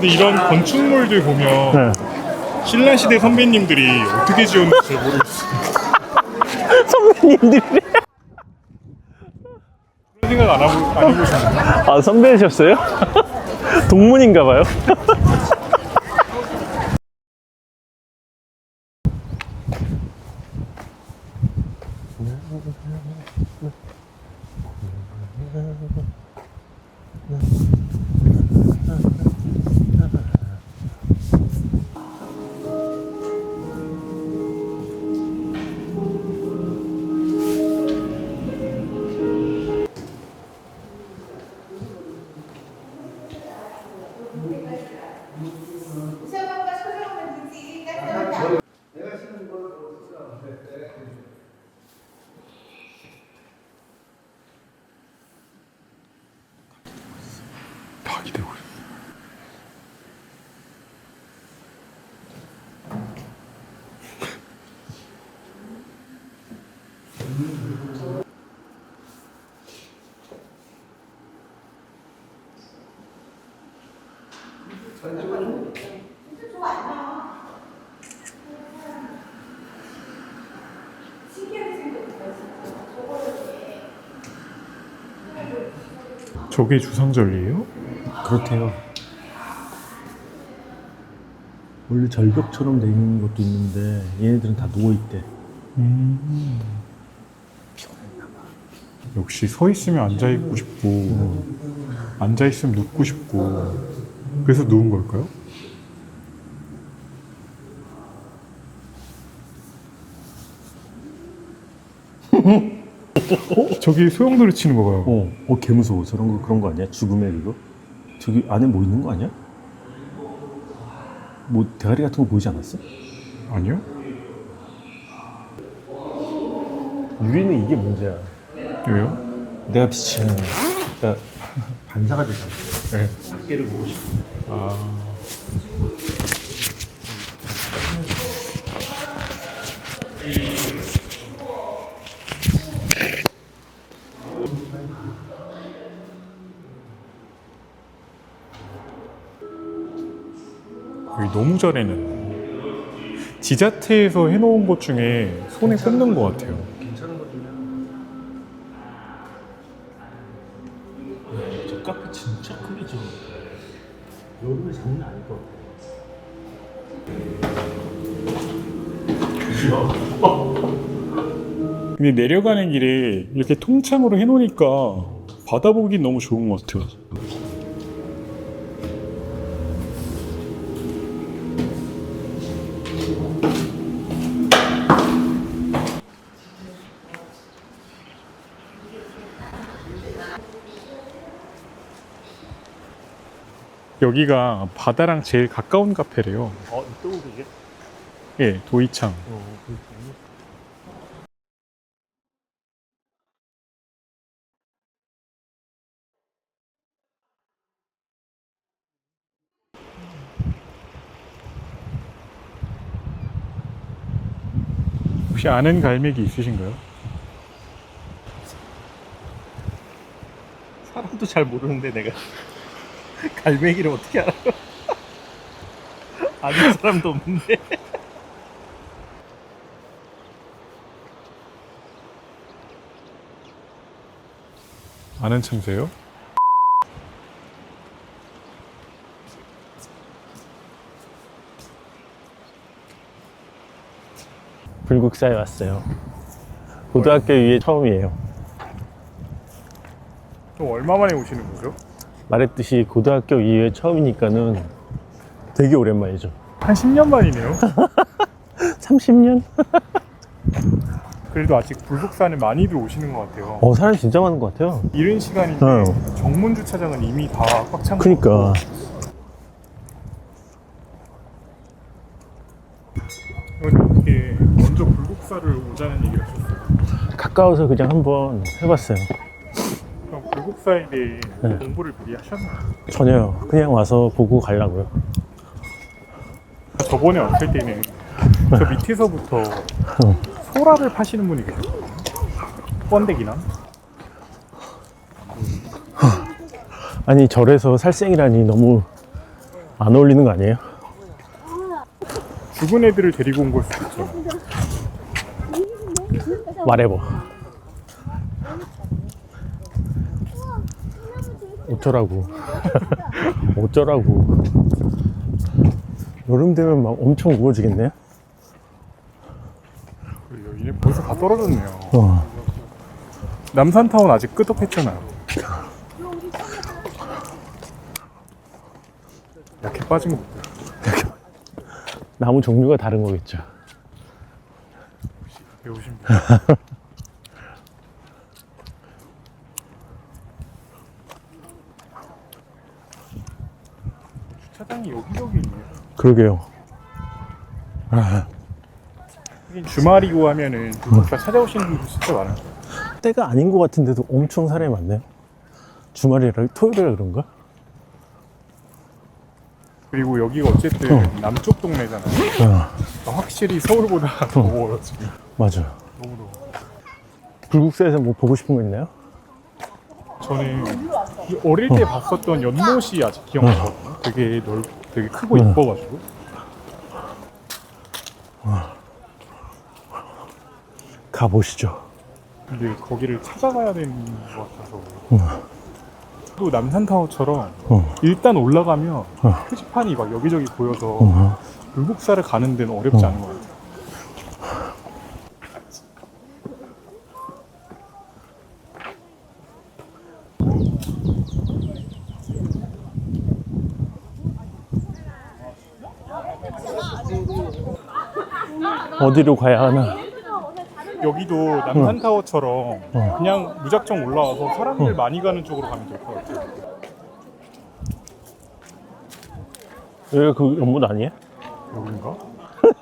근데 이런 건축물들 보면 네. 신라 시대 선배님들이 어떻게 지었는지 잘 모르겠어요. 선배님들이. 그런 생각 안, 하고, 안 해보셨나요? 아, 선배셨어요? 동문인가 봐요. 다 기대고 있어요. 저게 주상절리예요? 그렇대요. 원래 절벽처럼 돼 있는 것도 있는데 얘네들은 다 누워 있대. 역시 서 있으면 앉아 있고 싶고 앉아 있으면 눕고 싶고 그래서 누운 걸까요? 어? 저기 소용돌이 치는 거 봐요. 어, 어, 개 무서워. 저런 거 그런 거 아니야? 죽음의 그거? 저기 안에 뭐 있는 거 아니야? 뭐 대가리 같은 거 보이지 않았어? 아니요? 유리는 이게 문제야. 왜요? 내가 비치는 그러니까 반사가 되잖아. 네. 밖에를 보고 싶어. 아. 여기 너무 잘 해놨네. 지자체에서 해놓은 것 중에 손에 꼽는 것 같아요. 괜찮은 것 중에 저 카페 진짜 크게 지어. 여름에 장난 아닐 것 같아. 근데 내려가는 길에 이렇게 통창으로 해놓으니까 바다 보기 너무 좋은 것 같아요. 여기가 바다랑 제일 가까운 카페래요. 어, 또 그게? 예, 도이창. 어, 그렇지. 혹시 아는 갈매기 있으신가요? 사람도 잘 모르는데 내가 갈매기를 어떻게 알아? 아는 사람도 없는데. 아는 참새요? 불국사에 왔어요. 고등학교 이후에 처음이에요. 또 얼마 만에 오시는 거죠? 말했듯이 고등학교 이후에 처음이니까는 되게 오랜만이죠. 한 10년 만이네요. 30년? 그래도 아직 불국사는 많이들 오시는 것 같아요. 어, 사람이 진짜 많은 것 같아요. 이른 시간인데 어. 정문 주차장은 이미 다 꽉찬 거. 그니까. 어떻게 먼저 불국사를 오자는 얘기를 하셨어요? 가까워서 그냥 한번 해봤어요. 대해 네. 공부를 미리 하셨나요? 전혀요. 그냥 와서 보고 가려고요. 저번에 왔을 때는 저 밑에서부터 소라를 파시는 분이 계셨거든요. 번데기나? 아니, 절에서 살생이라니 너무 안 어울리는 거 아니에요? 죽은 애들을 데리고 온 걸 수도 있잖아. 말해봐. 어쩌라고. 어쩌라고. 여름 되면 막 엄청 우거지겠네? 그리고 얘네 벌써 다 떨어졌네요. 어. 남산타운 아직 끄덕했잖아요. 약해 빠진 거. 나무 종류가 다른 거겠죠. 주 차장이 여기저기 있네요. 그러게요. 아, 하긴 주말이고 하면은 불국사 찾아오시는 분들 진짜 많아요. 때가 아닌 것 같은데도 엄청 사람이 많네요. 주말이라 토요일이라 그런가? 그리고 여기가 어쨌든 어. 남쪽 동네잖아요. 어, 확실히 서울보다 더워요 지금. 맞아. 너무 더워. 불국사에서 뭐 보고 싶은 거 있나요? 저는 이 어릴 때 봤었던 연못이 아직 기억나거든요. 되게 넓, 되게 크고 어. 이뻐가지고. 가보시죠. 근데 거기를 찾아가야 되는 것 같아서. 또 남산타워처럼 어, 일단 올라가면 어. 표지판이 막 여기저기 보여서 어. 불국사를 가는 데는 어렵지 어. 않은 것 같아요. 어디로 가야 하나? 여기도 남산타워처럼 어. 그냥 무작정 올라와서 사람들 많이 가는 쪽으로 가면 될 것 같아요. 여기가 그 연못 아니에요? 여긴가?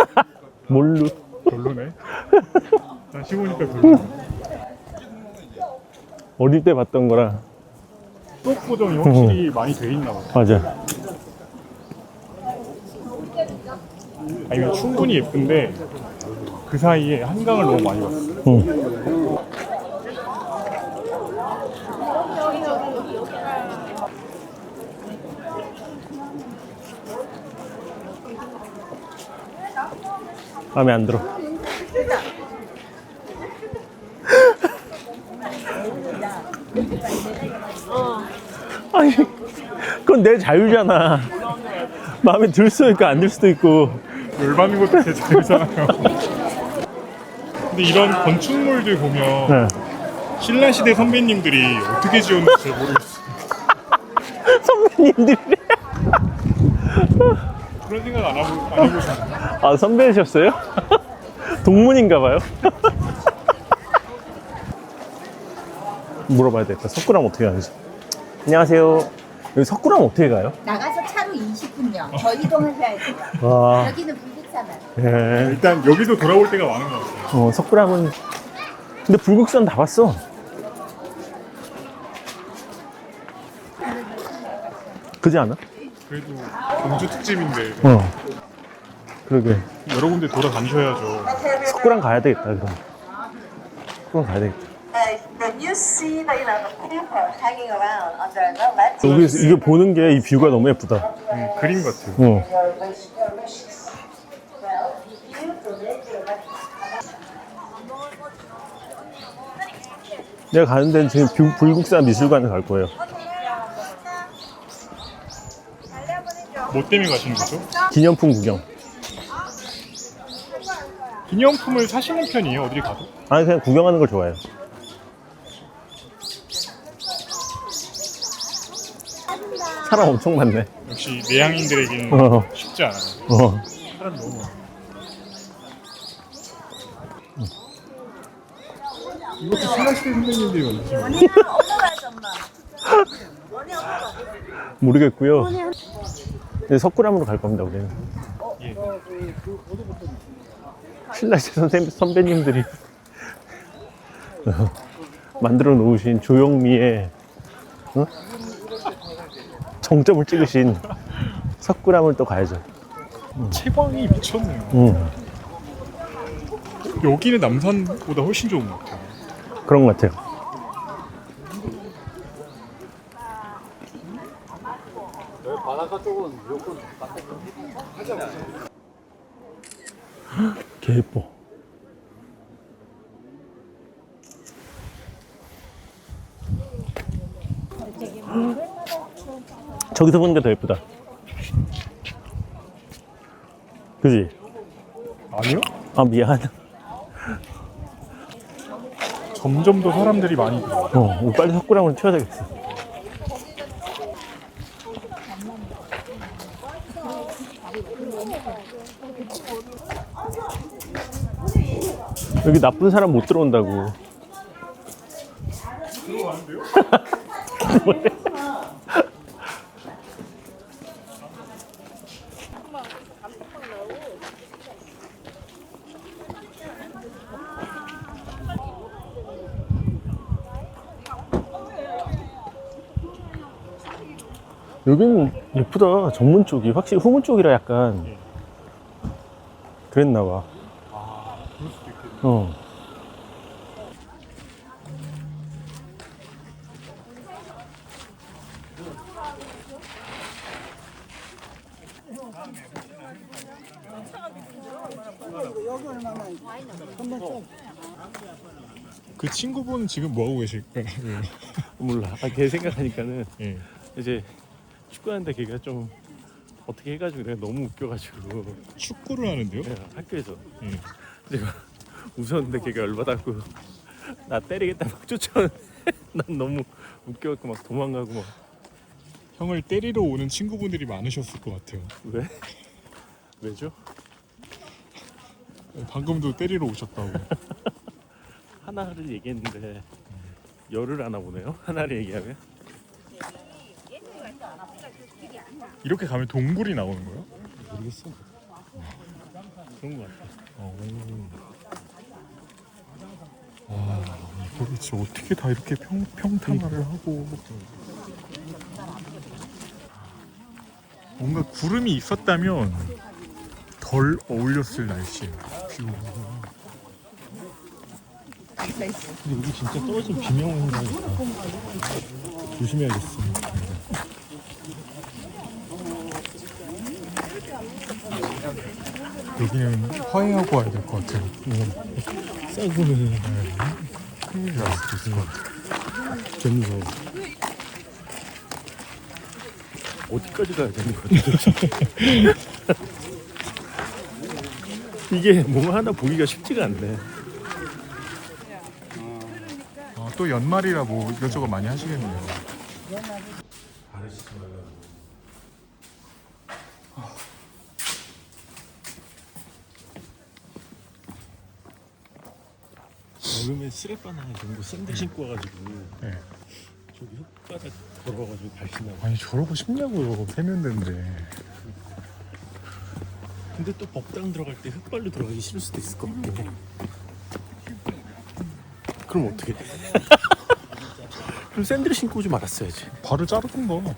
몰루. 별로네. 다시 보니까 별로네. 어릴 때 봤던 거랑 수업 고정이 확실히 많이 돼 있나 봐요. 맞아. 아니면 충분히 예쁜데 그 사이에 한강을 너무 많이 봤어. 응. 마음에 안 들어. 아니, 그건 내 자유잖아. 마음에 들 수도 있고 안 들 수도 있고. 열받는 것도 제 자유잖아요. 근데 이런 건축물들 보면 네. 신라 시대 선배님들이 어떻게 지었는지 잘 모르겠어요. 선배님들이. 그런 생각 안, 하고, 안 해보셨나요? 아, 선배셨어요? 동문인가 봐요? 물어봐야 되겠다. 석굴암 어떻게 가는지. 안녕하세요. 여기 석굴암 어떻게 가요? 나가서 차로 20분요. 저 이동하셔야 돼요. 와, 여기는 예. 일단 여기도 돌아올 때가 많은 것 같아요. 어, 석굴암은. 근데 불국산 다 봤어. 그지 않아? 그래도 공주 특집인데 어. 그러게. 여러 군데 돌아다니셔야죠. 석굴암 가야 되겠다, 그럼. 석굴암 가야 되겠다. Uh, then you see the, you know, the paper hanging around under the lens. 여기서 이게 보는 게 이 뷰가 너무 예쁘다. 음, 그림 같아요. 어. Your wish, your wishes. 내가 가는 데는 지금 뷰- 불국산 미술관을 갈 거예요. 뭐 때문에 가시는 거죠? 기념품 구경. 기념품을 사시는 편이에요, 어디 가도? 아니, 그냥 구경하는 걸 좋아해요. 사람 엄청 많네. 역시 내향인들에게는 어. 쉽지 않아요. 어. 사람 너무 많아. 이것도 신라시대 선배님들이 만드신 거예요? 모르겠고요. 이제 석굴암으로 갈 겁니다, 우리는. 예. 신라시 선생 선배님들이 만들어 놓으신 조영미의 어? 정점을 찍으신 석굴암을 또 가야죠. 채광이 미쳤네요. 음, 여기는 남산보다 훨씬 좋은 것 같아요. 그런 것 같아요. 바닷가 쪽으로 개 예뻐. 저기서 보는 게 더 예쁘다. 그지? 아니요? 아 미안. 점점 더 사람들이 많이 들어. 어, 빨리 석굴암으로 튀어야겠어. 여기 나쁜 사람 못 들어온다고. 뭐래? 여기는 예쁘다. 전문 쪽이 확실히 후문 쪽이라 약간 그랬나 봐. 어. 그 친구분은 지금 뭐 하고 계실까요? 몰라. 아, 걔 생각하니까는 예. 이제 축구하는데 걔가 좀 어떻게 해가지고 내가 너무 웃겨가지고 축구를 하는데요? 내가 학교에서 예. 내가 웃었는데 걔가 열받았고 나 때리겠다 막 쫓아오는데 난 너무 웃겨갖고 막 도망가고 막 형을 때리러 오는 친구분들이 많으셨을 것 같아요. 왜? 왜죠? 방금도 때리러 오셨다고. 하나를 얘기했는데 열을 하나 보네요. 하나를 얘기하면 이렇게 가면 동굴이 나오는 거예요? 모르겠어. 그런 것 같아. 이거 진짜 어떻게 다 이렇게 평, 평탄화를 하고 뭔가 구름이 있었다면 덜 어울렸을. 근데 여기 진짜 떨어지면 비명을 해야겠다. 조심해야겠어. 여기는 화해하고 와야 될 것 같아요. 싸구네. 큰일 날 수도 있을 것 같아요. 개 무서워. 어디까지 가야 되는 거야? 이게 뭔가 하나 보기가 쉽지가 않네. 아, 또 연말이라 뭐 이것저것 많이 하시겠네요. 여름에 쓰레빠나 이런 거 샌들 신고 와가지고 네. 저기 흙바닥 걸어가지고 발신하고 아니 저러고 싶냐고요. 세면대인데. 근데 또 법당 들어갈 때 흙발로 들어가기 싫을 수도 있을 것해 그럼 어떻게 그럼 샌들 신고 오지 말았어야지 발을 자르던가.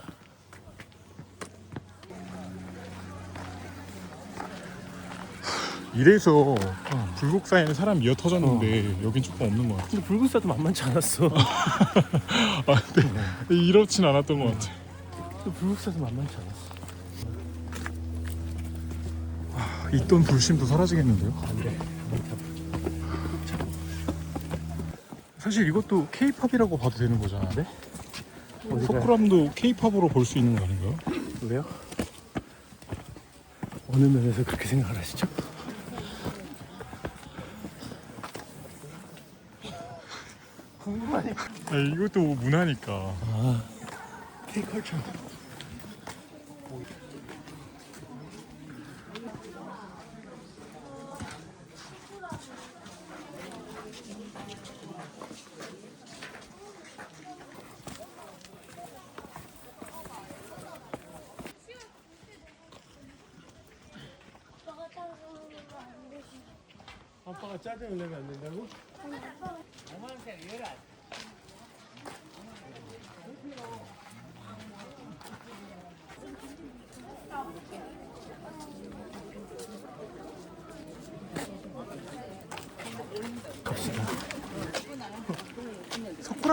이래서 불국 사이에는 사람 미어 터졌는데 여긴 조금 없는 것 같아. 근데 불국사도 만만치 않았어 아, 근데 이렇진 않았던 것 같아. 근데 불국사도 만만치 않았어 있던 불심도 사라지겠는데요? 안 돼 사실 이것도 K-팝이라고 봐도 되는 거잖아. 네? 석굴암도 K-팝으로 볼 수 있는 거 아닌가요? 왜요? 어느 면에서 그렇게 생각을 하시죠? 궁금하니까 아, 이것도 문화니까. K컬처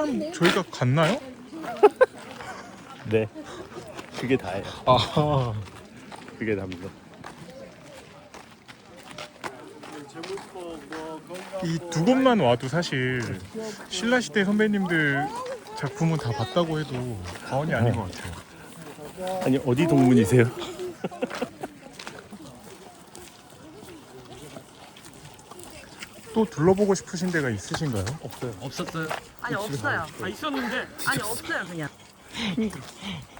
석굴암 저희가 갔나요? 네 그게 다예요. 아, 그게 답니다. 이 두 곳만 와도 사실 신라 시대 선배님들 작품은 다 봤다고 해도 과언이 아닌 것 같아요. 아니 어디 동문이세요? 또 둘러보고 싶으신 데가 있으신가요? 없어요. 없었어요. 아니 없어요. 아 있었는데 아니 없어요 그냥.